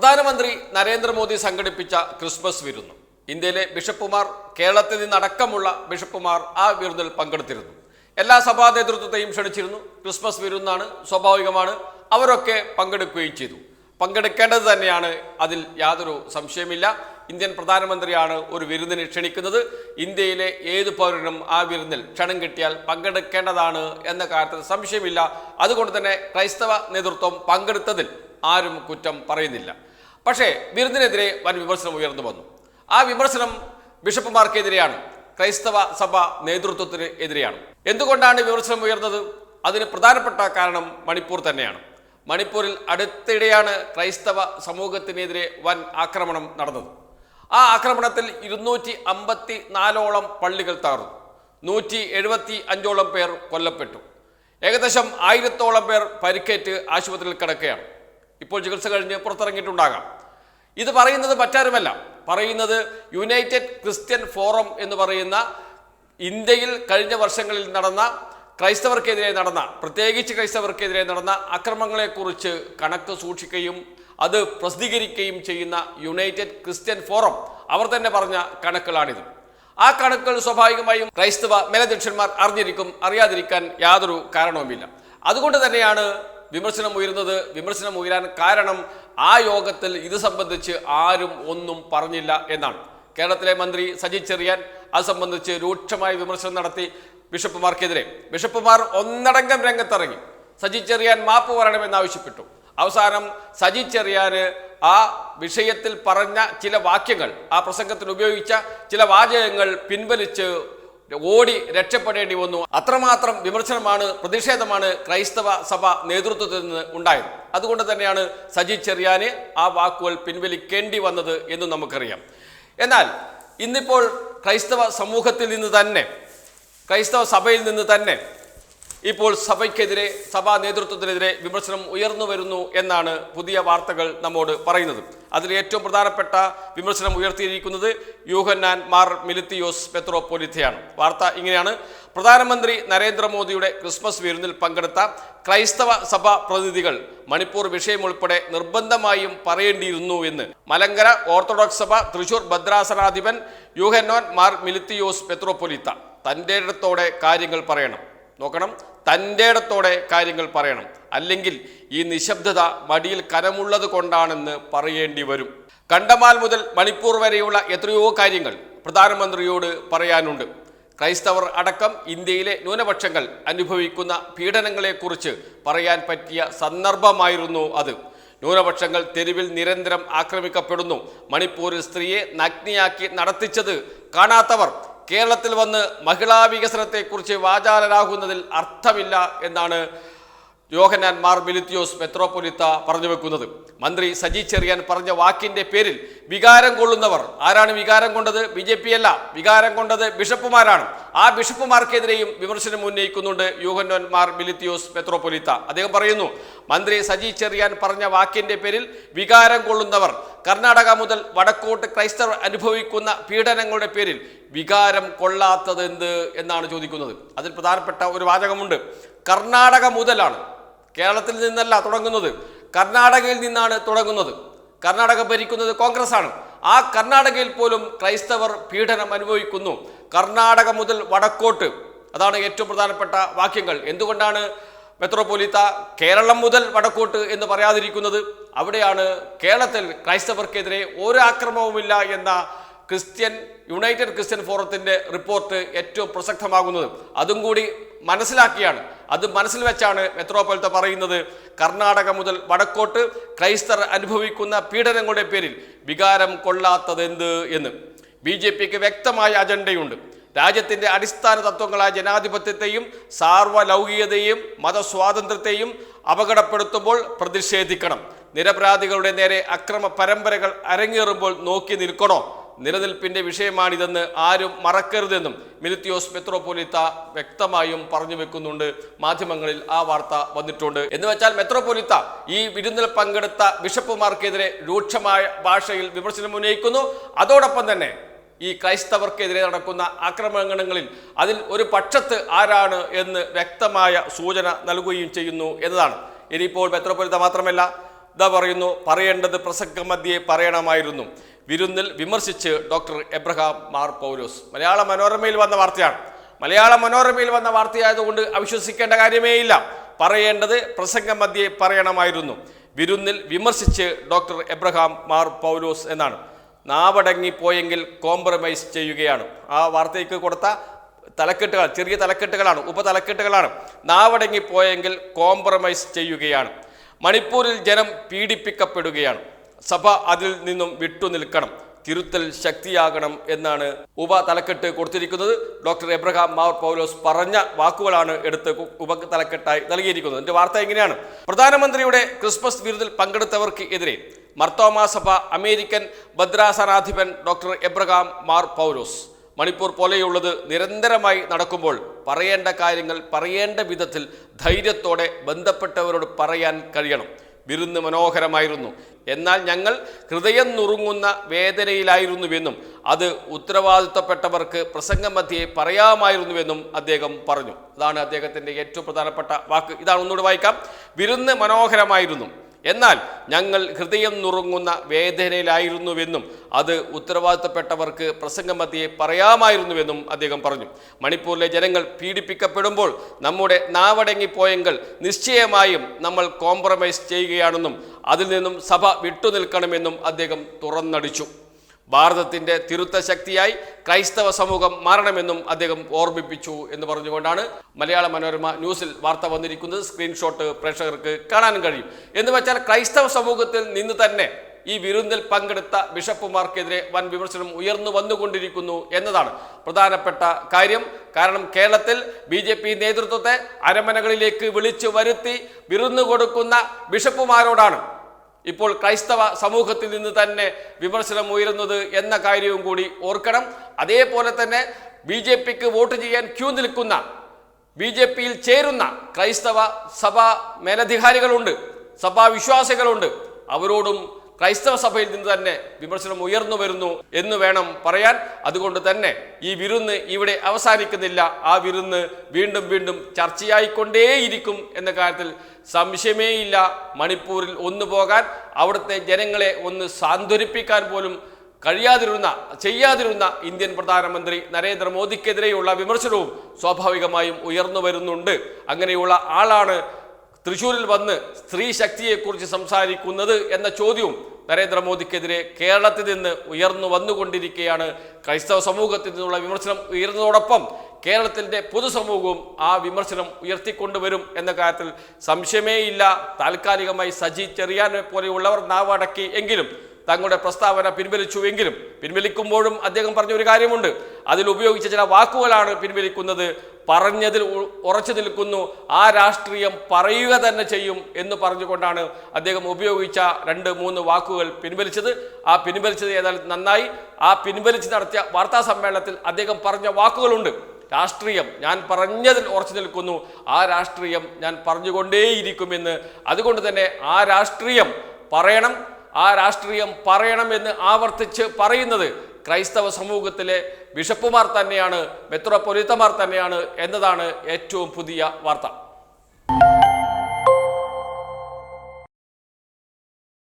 പ്രധാനമന്ത്രി നരേന്ദ്രമോദി സംഘടിപ്പിച്ച ക്രിസ്മസ് വിരുന്നു. ഇന്ത്യയിലെ ബിഷപ്പുമാർ കേരളത്തിൽ നിന്നടക്കമുള്ള ബിഷപ്പുമാർ ആ വിരുന്നിൽ പങ്കെടുത്തിരുന്നു. എല്ലാ സഭാ നേതൃത്വത്തെയും ക്ഷണിച്ചിരുന്നു. ക്രിസ്മസ് വിരുന്നാണ് സ്വാഭാവികമാണ്. അവരൊക്കെ പങ്കെടുക്കുകയും ചെയ്തു. പങ്കെടുക്കേണ്ടത് തന്നെയാണ്. അതിൽ യാതൊരു സംശയമില്ല ഇന്ത്യൻ പ്രധാനമന്ത്രിയാണ് ഒരു വിരുന്നിന് ക്ഷണിക്കുന്നത്. ഇന്ത്യയിലെ ഏത് പൗരനും ആ വിരുന്നിൽ ക്ഷണം കിട്ടിയാൽ പങ്കെടുക്കേണ്ടതാണ് എന്ന കാര്യത്തിൽ സംശയമില്ല. അതുകൊണ്ട് തന്നെ ക്രൈസ്തവ നേതൃത്വം പങ്കെടുത്തതിൽ ആരും കുറ്റം പറയുന്നില്ല. പക്ഷേ വിരുന്നിനെതിരെ വൻ വിമർശനം ഉയർന്നു വന്നു. ആ വിമർശനം ബിഷപ്പുമാർക്കെതിരെയാണ് ക്രൈസ്തവ സഭ നേതൃത്വത്തിന് എതിരെയാണ്. എന്തുകൊണ്ടാണ് വിമർശനം ഉയർന്നത്? അതിന് പ്രധാനപ്പെട്ട കാരണം മണിപ്പൂർ തന്നെയാണ്. മണിപ്പൂരിൽ അടുത്തിടെയാണ് ക്രൈസ്തവ സമൂഹത്തിനെതിരെ വൻ ആക്രമണം നടന്നത്. ആ ആക്രമണത്തിൽ ഇരുന്നൂറ്റി അമ്പത്തി നാലോളം പള്ളികൾ തകർന്നു. നൂറ്റി എഴുപത്തി അഞ്ചോളം പേർ കൊല്ലപ്പെട്ടു. ഏകദേശം ആയിരത്തോളം പേർ പരിക്കേറ്റ് ആശുപത്രിയിൽ കിടക്കുകയാണ്. ഇപ്പോൾ ചികിത്സ കഴിഞ്ഞ് പുറത്തിറങ്ങിയിട്ടുണ്ടാകാം. ഇത് പറയുന്നത് മറ്റാരുമല്ല. പറയുന്നത് യുണൈറ്റഡ് ക്രിസ്ത്യൻ ഫോറം എന്ന് പറയുന്ന ഇന്ത്യയിൽ കഴിഞ്ഞ വർഷങ്ങളിൽ നടന്ന ക്രൈസ്തവർക്കെതിരെ നടന്ന പ്രത്യേകിച്ച് ക്രൈസ്തവർക്കെതിരെ നടന്ന അക്രമങ്ങളെക്കുറിച്ച് കണക്ക് സൂക്ഷിക്കുകയും അത് പ്രസിദ്ധീകരിക്കുകയും ചെയ്യുന്ന യുണൈറ്റഡ് ക്രിസ്ത്യൻ ഫോറം അവർ തന്നെ പറഞ്ഞ കണക്കുകളാണിത്. ആ കണക്കുകൾ സ്വാഭാവികമായും ക്രൈസ്തവ മേലധ്യക്ഷന്മാർ അറിഞ്ഞിരിക്കും അറിയാതിരിക്കാൻ യാതൊരു കാരണവുമില്ല. അതുകൊണ്ട് തന്നെയാണ് വിമർശനം ഉയരുന്നത് വിമർശനം ഉയരാൻ കാരണം ആ യോഗത്തിൽ ഇത് സംബന്ധിച്ച് ആരും ഒന്നും പറഞ്ഞില്ല എന്നാണ്. കേരളത്തിലെ മന്ത്രി സജി ചെറിയാൻ അത് സംബന്ധിച്ച് രൂക്ഷമായ വിമർശനം നടത്തി ബിഷപ്പുമാർക്കെതിരെ. ബിഷപ്പുമാർ ഒന്നടങ്കം രംഗത്തിറങ്ങി. സജി ചെറിയാൻ മാപ്പ് പറയണമെന്നാവശ്യപ്പെട്ടു അവസാനം സജി ചെറിയാന് ആ വിഷയത്തിൽ പറഞ്ഞ ചില വാക്യങ്ങൾ ആ പ്രസംഗത്തിൽ ഉപയോഗിച്ച ചില വാചകങ്ങൾ പിൻവലിച്ച് ഓടി രക്ഷപ്പെടേണ്ടി വന്നു. അത്രമാത്രം വിമർശനമാണ് പ്രതിഷേധമാണ് ക്രൈസ്തവ സഭ നേതൃത്വത്തിൽ നിന്ന് ഉണ്ടായത്. അതുകൊണ്ട് തന്നെയാണ് സജി ചെറിയാന് ആ വാക്കുകൾ പിൻവലിക്കേണ്ടി വന്നത് എന്ന് നമുക്കറിയാം. എന്നാൽ ഇന്നിപ്പോൾ ക്രൈസ്തവ സമൂഹത്തിൽ നിന്ന് തന്നെ ക്രൈസ്തവ സഭയിൽ നിന്ന് തന്നെ ഇപ്പോൾ സഭയ്ക്കെതിരെ സഭാ നേതൃത്വത്തിനെതിരെ വിമർശനം ഉയർന്നു വരുന്നു എന്നാണ് പുതിയ വാർത്തകൾ നമ്മോട് പറയുന്നത്. അതിൽ ഏറ്റവും പ്രധാനപ്പെട്ട വിമർശനം ഉയർത്തിയിരിക്കുന്നത് യൂഹന്നാൻ മാർ മിലിത്തിയോസ് പെത്രോപ്പൊലിത്തയാണ് വാർത്ത ഇങ്ങനെയാണ്. പ്രധാനമന്ത്രി നരേന്ദ്രമോദിയുടെ ക്രിസ്മസ് വിരുന്നിൽ പങ്കെടുത്ത ക്രൈസ്തവ സഭാ പ്രതിനിധികൾ മണിപ്പൂർ വിഷയം ഉൾപ്പെടെ നിർബന്ധമായും പറയേണ്ടിയിരുന്നു എന്ന്. മലങ്കര ഓർത്തഡോക്സ് സഭ തൃശൂർ ഭദ്രാസനാധിപൻ യൂഹന്നോൻ മാർ മിലിത്തിയോസ് പെത്രോപ്പൊലിത്ത തന്റെ ഇടത്തോടെ കാര്യങ്ങൾ പറയണം. നോക്കണം. തന്റെ ഇടത്തോടെ കാര്യങ്ങൾ പറയണം. അല്ലെങ്കിൽ ഈ നിശബ്ദത മടിയിൽ കനമുള്ളത് കൊണ്ടാണെന്ന് പറയേണ്ടി വരും. കണ്ടമാൽ മുതൽ മണിപ്പൂർ വരെയുള്ള എത്രയോ കാര്യങ്ങൾ പ്രധാനമന്ത്രിയോട് പറയാനുണ്ട്. ക്രൈസ്തവർ അടക്കം ഇന്ത്യയിലെ ന്യൂനപക്ഷങ്ങൾ അനുഭവിക്കുന്ന പീഡനങ്ങളെക്കുറിച്ച് പറയാൻ പറ്റിയ സന്ദർഭമായിരുന്നു അത്. ന്യൂനപക്ഷങ്ങൾ തെരുവിൽ നിരന്തരം ആക്രമിക്കപ്പെടുന്നു. മണിപ്പൂരിൽ സ്ത്രീയെ നഗ്നിയാക്കി നടത്തിച്ചത് കാണാത്തവർ കേരളത്തിൽ വന്ന് മഹിളാ വികസനത്തെക്കുറിച്ച് വാചാലരാകുന്നതിൽ അർത്ഥമില്ല എന്നാണ് യോഹനാൻ മാർ മിലിത്തിയോസ് മെത്രോപൊലിത്ത പറഞ്ഞു വെക്കുന്നത്. മന്ത്രി സജി ചെറിയാൻ പറഞ്ഞ വാക്കിന്റെ പേരിൽ വികാരം കൊള്ളുന്നവർ ആരാണ് വികാരം കൊണ്ടത്? ബി ജെ പി അല്ല. വികാരം കൊണ്ടത് ബിഷപ്പുമാരാണ്. ആ ബിഷപ്പുമാർക്കെതിരെയും വിമർശനം ഉന്നയിക്കുന്നുണ്ട് യൂഹന്നോൻ മാർ മിലിത്തിയോസ് മെത്രോപൊലിത്ത. അദ്ദേഹം പറയുന്നു മന്ത്രി സജി ചെറിയാൻ പറഞ്ഞ വാക്കിന്റെ പേരിൽ വികാരം കൊള്ളുന്നവർ കർണാടക മുതൽ വടക്കോട്ട് ക്രൈസ്തവർ അനുഭവിക്കുന്ന പീഡനങ്ങളുടെ പേരിൽ വികാരം കൊള്ളാത്തത് എന്ത് എന്നാണ് ചോദിക്കുന്നത്. അതിൽ പ്രധാനപ്പെട്ട ഒരു വാചകമുണ്ട്. കർണാടക മുതലാണ്. കേരളത്തിൽ നിന്നല്ല തുടങ്ങുന്നത്. കർണാടകയിൽ നിന്നാണ് തുടങ്ങുന്നത്. കർണാടക ഭരിക്കുന്നത് കോൺഗ്രസ് ആണ് ആ കർണാടകയിൽ പോലും ക്രൈസ്തവർ പീഡനം അനുഭവിക്കുന്നു. കർണാടക മുതൽ വടക്കോട്ട്. അതാണ് ഏറ്റവും പ്രധാനപ്പെട്ട വാക്യങ്ങൾ. എന്തുകൊണ്ടാണ് മെത്രോപൊലിത്ത കേരളം മുതൽ വടക്കോട്ട് എന്ന് പറയാതിരിക്കുന്നത്? അവിടെയാണ് കേരളത്തിൽ ക്രൈസ്തവർക്കെതിരെ ഒരു ആക്രമവുമില്ല എന്ന ക്രിസ്ത്യൻ യുണൈറ്റഡ് ക്രിസ്ത്യൻ ഫോറത്തിന്റെ റിപ്പോർട്ട് ഏറ്റവും പ്രസക്തമാകുന്നത്. അതും കൂടി മനസ്സിലാക്കിയാണ്. അത് മനസ്സിൽ വെച്ചാണ് മെത്രോപൊലിത്ത പറയുന്നത്. കർണാടക മുതൽ വടക്കോട്ട് ക്രൈസ്തർ അനുഭവിക്കുന്ന പീഡനങ്ങളുടെ പേരിൽ വികാരം കൊള്ളാത്തതെന്ത് എന്ന്. ബി ജെ പിക്ക് വ്യക്തമായ അജണ്ടയുണ്ട്. രാജ്യത്തിന്റെ അടിസ്ഥാന തത്വങ്ങളായ ജനാധിപത്യത്തെയും സാർവലൗകികതയും മതസ്വാതന്ത്ര്യത്തെയും അപകടപ്പെടുത്തുമ്പോൾ പ്രതിഷേധിക്കണം. നിരപരാധികളുടെ നേരെ അക്രമ പരമ്പരകൾ അരങ്ങേറുമ്പോൾ നോക്കി നിൽക്കണോ? നിലനിൽപ്പിന്റെ വിഷയമാണിതെന്ന് ആരും മറക്കരുതെന്നും മിലിത്തിയോസ് മെത്രോപൊലിത്ത വ്യക്തമായും പറഞ്ഞു വെക്കുന്നുണ്ട്. മാധ്യമങ്ങളിൽ ആ വാർത്ത വന്നിട്ടുണ്ട്. എന്ന് വെച്ചാൽ മെത്രോപൊലിത്ത ഈ വിരുന്നിൽ പങ്കെടുത്ത ബിഷപ്പുമാർക്കെതിരെ രൂക്ഷമായ ഭാഷയിൽ വിമർശനം ഉന്നയിക്കുന്നു. അതോടൊപ്പം തന്നെ ഈ ക്രൈസ്തവർക്കെതിരെ നടക്കുന്ന ആക്രമണങ്ങളിൽ അതിൽ ഒരു പക്ഷത്ത് ആരാണ് എന്ന് വ്യക്തമായ സൂചന നൽകുകയും ചെയ്യുന്നു എന്നതാണ്. ഇനിയിപ്പോൾ മെത്രോപൊലിത്ത മാത്രമല്ല ഇതാ പറയുന്നു പറയേണ്ടത് പ്രസംഗമധ്യേ പറയണമായിരുന്നു. വിരുന്നിൽ വിമർശിച്ച് ഡോക്ടർ എബ്രഹാം മാർ പൗലോസ്. മലയാള മനോരമയിൽ വന്ന വാർത്തയാണ്. മലയാള മനോരമയിൽ വന്ന വാർത്തയായതുകൊണ്ട് അവിശ്വസിക്കേണ്ട കാര്യമേ ഇല്ല പറയേണ്ടത് പ്രസംഗമധ്യേ പറയണമായിരുന്നു. വിരുന്നിൽ വിമർശിച്ച് ഡോക്ടർ എബ്രഹാം മാർ പൗലോസ് എന്നാണ്. നാവടങ്ങി പോയെങ്കിൽ കോംപ്രമൈസ് ചെയ്യുകയാണ്. ആ വാർത്തയ്ക്ക് കൊടുത്ത തലക്കെട്ടുകൾ ചെറിയ തലക്കെട്ടുകളാണ് ഉപതലക്കെട്ടുകളാണ്. നാവടങ്ങിപ്പോയെങ്കിൽ കോംപ്രമൈസ് ചെയ്യുകയാണ്. മണിപ്പൂരിൽ ജനം പീഡിപ്പിക്കപ്പെടുകയാണ്. സഭ അതിൽ നിന്നും വിട്ടുനിൽക്കണം തിരുത്തൽ ശക്തിയാകണം എന്നാണ് ഉപതലക്കെട്ട് കൊടുത്തിരിക്കുന്നത്. ഡോക്ടർ എബ്രഹാം മാർ പൗലോസ് പറഞ്ഞ വാക്കുകളാണ് എടുത്ത് ഉപ തലക്കെട്ടായി നൽകിയിരിക്കുന്നത്. എന്റെ വാർത്ത എങ്ങനെയാണ് പ്രധാനമന്ത്രിയുടെ ക്രിസ്മസ് വിരുന്നിൽ പങ്കെടുത്തവർക്ക് എതിരെ മർത്തോമാ സഭ അമേരിക്കൻ ഭദ്രാസനാധിപൻ ഡോക്ടർ എബ്രഹാം മാർ പൗലോസ്. മണിപ്പൂർ പോലെയുള്ളത് നിരന്തരമായി നടക്കുമ്പോൾ പറയേണ്ട കാര്യങ്ങൾ പറയേണ്ട വിധത്തിൽ ധൈര്യത്തോടെ ബന്ധപ്പെട്ടവരോട് പറയാൻ കഴിയണം. വിരുന്ന് മനോഹരമായിരുന്നു. എന്നാൽ ഞങ്ങൾ ഹൃദയം നുറുങ്ങുന്ന വേദനയിലായിരുന്നുവെന്നും അത് ഉത്തരവാദിത്തപ്പെട്ടവർക്ക് പ്രസംഗമധ്യേ പറയാമായിരുന്നുവെന്നും അദ്ദേഹം പറഞ്ഞു. അതാണ് അദ്ദേഹത്തിന്റെ ഏറ്റവും പ്രധാനപ്പെട്ട വാക്ക്. ഇതാണ് ഒന്നുകൂടി വായിക്കാം. വിരുന്ന് മനോഹരമായിരുന്നു. എന്നാൽ ഞങ്ങൾ ഹൃദയം നുറുങ്ങുന്ന വേദനയിലായിരുന്നുവെന്നും അത് ഉത്തരവാദിത്തപ്പെട്ടവർക്ക് പ്രസംഗമധ്യയെ പറയാമായിരുന്നുവെന്നും അദ്ദേഹം പറഞ്ഞു. മണിപ്പൂരിലെ ജനങ്ങൾ പീഡിപ്പിക്കപ്പെടുമ്പോൾ നമ്മുടെ നാവടങ്ങിപ്പോയെങ്കിൽ നിശ്ചയമായും നമ്മൾ കോംപ്രമൈസ് ചെയ്യുകയാണെന്നും അതിൽ നിന്നും സഭ വിട്ടുനിൽക്കണമെന്നും അദ്ദേഹം തുറന്നടിച്ചു. ഭാരതത്തിന്റെ തിരുത്ത ശക്തിയായി ക്രൈസ്തവ സമൂഹം മാറണമെന്നും അദ്ദേഹം ഓർമ്മിപ്പിച്ചു എന്ന് പറഞ്ഞുകൊണ്ടാണ് മലയാള മനോരമ ന്യൂസിൽ വാർത്ത വന്നിരിക്കുന്നത്. സ്ക്രീൻഷോട്ട് പ്രേക്ഷകർക്ക് കാണാനും കഴിയും. എന്ന് വെച്ചാൽ ക്രൈസ്തവ സമൂഹത്തിൽ നിന്ന് തന്നെ ഈ വിരുന്നിൽ പങ്കെടുത്ത ബിഷപ്പുമാർക്കെതിരെ വൻ വിമർശനം ഉയർന്നു വന്നുകൊണ്ടിരിക്കുന്നു എന്നതാണ് പ്രധാനപ്പെട്ട കാര്യം. കാരണം കേരളത്തിൽ ബി ജെ പി നേതൃത്വത്തെ അരമനകളിലേക്ക് വിളിച്ചു വരുത്തി വിരുന്ന് കൊടുക്കുന്ന ബിഷപ്പുമാരോടാണ് ഇപ്പോൾ ക്രൈസ്തവ സമൂഹത്തിൽ നിന്ന് തന്നെ വിമർശനം ഉയരുന്നത് എന്ന കാര്യവും കൂടി ഓർക്കണം. അതേപോലെ തന്നെ ബി ജെ പിക്ക് വോട്ട് ചെയ്യാൻ ക്യൂ നിൽക്കുന്ന ബി ജെ പിയിൽ ചേരുന്ന ക്രൈസ്തവ സഭാ മേലധികാരികളുണ്ട് സഭാ വിശ്വാസികളുണ്ട് അവരോടും ക്രൈസ്തവ സഭയിൽ നിന്ന് തന്നെ വിമർശനം ഉയർന്നു വരുന്നു എന്ന് വേണം പറയാൻ. അതുകൊണ്ട് തന്നെ ഈ വിരുന്ന് ഇവിടെ അവസാനിക്കുന്നില്ല. ആ വിരുന്ന് വീണ്ടും വീണ്ടും ചർച്ചയായിക്കൊണ്ടേയിരിക്കും എന്ന കാര്യത്തിൽ സംശയമേയില്ല മണിപ്പൂരിൽ ഒന്നു പോകാൻ അവിടുത്തെ ജനങ്ങളെ ഒന്ന് സാന്ത്വനിപ്പിക്കാൻ പോലും കഴിയാതിരുന്ന ചെയ്യാതിരുന്ന ഇന്ത്യൻ പ്രധാനമന്ത്രി നരേന്ദ്രമോദിക്കെതിരെയുള്ള വിമർശനവും സ്വാഭാവികമായും ഉയർന്നു വരുന്നുണ്ട്. അങ്ങനെയുള്ള ആളാണ് തൃശൂരിൽ വന്ന് സ്ത്രീ ശക്തിയെക്കുറിച്ച് സംസാരിക്കുന്നത് എന്ന ചോദ്യവും നരേന്ദ്രമോദിക്കെതിരെ കേരളത്തിൽ നിന്ന് ഉയർന്നു വന്നുകൊണ്ടിരിക്കുകയാണ് ക്രൈസ്തവ സമൂഹത്തിൽ നിന്നുള്ള വിമർശനം ഉയർന്നതോടൊപ്പം കേരളത്തിന്റെ പൊതുസമൂഹവും ആ വിമർശനം ഉയർത്തിക്കൊണ്ടുവരും എന്ന കാര്യത്തിൽ സംശയമേയില്ല. താൽക്കാലികമായി സജി ചെറിയാനെ പോലെയുള്ളവർ നാവടക്കി എങ്കിലും തങ്ങളുടെ പ്രസ്താവന പിൻവലിച്ചുവെങ്കിലും പിൻവലിക്കുമ്പോഴും അദ്ദേഹം പറഞ്ഞ ഒരു കാര്യമുണ്ട്. അതിൽ ഉപയോഗിച്ച ചില വാക്കുകളാണ് പിൻവലിക്കുന്നത്. പറഞ്ഞതിൽ ഉറച്ചു നിൽക്കുന്നു ആ രാഷ്ട്രീയം പറയുക തന്നെ ചെയ്യും എന്ന് പറഞ്ഞുകൊണ്ടാണ് അദ്ദേഹം ഉപയോഗിച്ച രണ്ട് മൂന്ന് വാക്കുകൾ പിൻവലിച്ചത്. ആ പിൻവലിച്ചത് ഏതായാലും നന്നായി. ആ പിൻവലിച്ച് നടത്തിയ വാർത്താ സമ്മേളനത്തിൽ അദ്ദേഹം പറഞ്ഞ വാക്കുകളുണ്ട്. രാഷ്ട്രീയം ഞാൻ പറഞ്ഞതിൽ ഉറച്ചു നിൽക്കുന്നു ആ രാഷ്ട്രീയം ഞാൻ പറഞ്ഞുകൊണ്ടേയിരിക്കുമെന്ന്. അതുകൊണ്ട് തന്നെ ആ രാഷ്ട്രീയം പറയണം ആ രാഷ്ട്രീയം പറയണമെന്ന് ആവർത്തിച്ച് പറയുന്നത് ക്രൈസ്തവ സമൂഹത്തിലെ ബിഷപ്പുമാർ തന്നെയാണ് മെത്രോപൊലിത്തമാർ തന്നെയാണ് എന്നതാണ് ഏറ്റവും പുതിയ വാർത്ത.